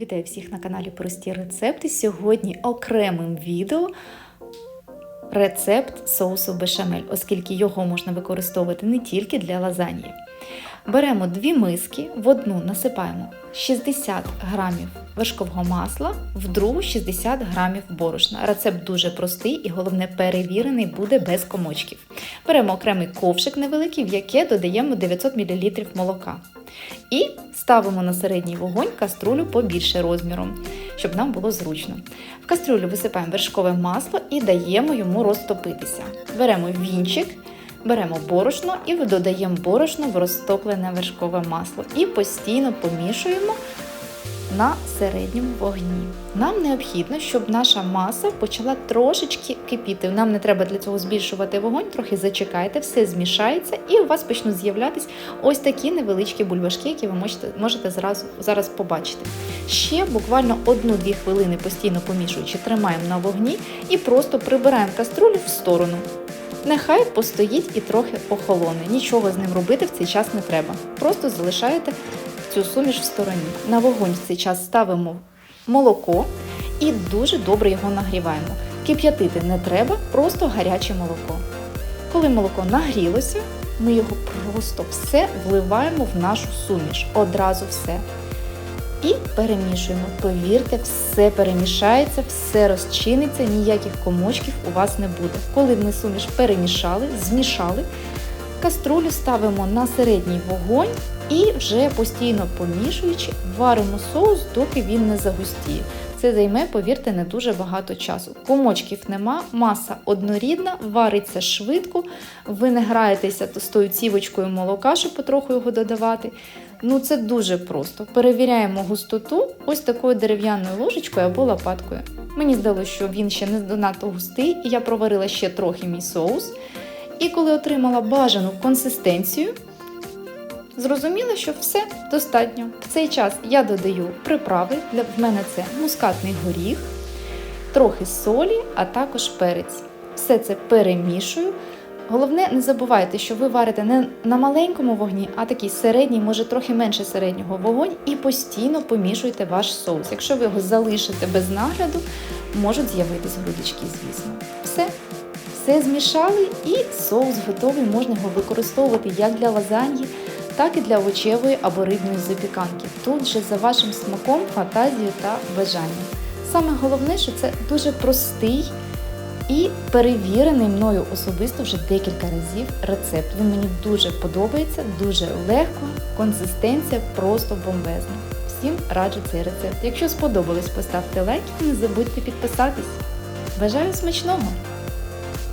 Вітаю всіх на каналі Прості рецепти. Сьогодні окремим відео рецепт соусу бешамель, оскільки його можна використовувати не тільки для лазаньї. Беремо дві миски, в одну насипаємо 60 грамів вершкового масла, в другу 60 грамів борошна. Рецепт дуже простий і головне перевірений буде без комочків. Беремо окремий ковшик невеликий, в яке додаємо 900 мл молока. І ставимо на середній вогонь каструлю побільше розміром, щоб нам було зручно. В каструлю висипаємо вершкове масло і даємо йому розтопитися. Беремо вінчик, беремо борошно і додаємо борошно в розтоплене вершкове масло і постійно помішуємо на середньому вогні. Нам необхідно, щоб наша маса почала трошечки кипіти. Нам не треба для цього збільшувати вогонь, трохи зачекайте, все змішається, і у вас почнуть з'являтися ось такі невеличкі бульбашки, які ви можете, можете зразу, зараз побачити. Ще буквально 1-2 хвилини постійно помішуючи, тримаємо на вогні і просто прибираємо каструлю в сторону. Нехай постоїть і трохи охолоне. Нічого з ним робити в цей час не треба. Просто залишаєте цю суміш в стороні. На вогонь в цей час ставимо молоко і дуже добре його нагріваємо. Кип'ятити не треба, просто гаряче молоко. Коли молоко нагрілося, ми його просто все вливаємо в нашу суміш. Одразу все. І перемішуємо. Повірте, все перемішається, все розчиниться, ніяких комочків у вас не буде. Коли ми суміш перемішали, змішали, каструлю ставимо на середній вогонь і вже постійно помішуючи, варимо соус, доки він не загустіє. Це займе, повірте, не дуже багато часу. Комочків нема, маса однорідна, вариться швидко. Ви не граєтеся з тою цівочкою молока, щоб потроху його додавати. Ну це дуже просто. Перевіряємо густоту ось такою дерев'яною ложечкою або лопаткою. Мені здалося, що він ще не донадто густий, і я проварила ще трохи мій соус. І коли отримала бажану консистенцію, зрозуміла, що все достатньо. В цей час я додаю приправи. Для в мене це мускатний горіх, трохи солі, а також перець. Все це перемішую. Головне, не забувайте, що ви варите не на маленькому вогні, а такий середній, може трохи менше середнього вогонь, і постійно помішуйте ваш соус. Якщо ви його залишите без нагляду, можуть з'явитись грудочки, звісно. Все. Все змішали і соус готовий, можна його використовувати як для лазаньї, так і для овочевої або рибної запіканки. Тут вже за вашим смаком, фантазією та бажанням. Саме головне, що це дуже простий і перевірений мною особисто вже декілька разів рецепт. Він мені дуже подобається, дуже легко, консистенція просто бомбезна. Всім раджу цей рецепт. Якщо сподобалось, поставте лайк і не забудьте підписатись. Бажаю смачного!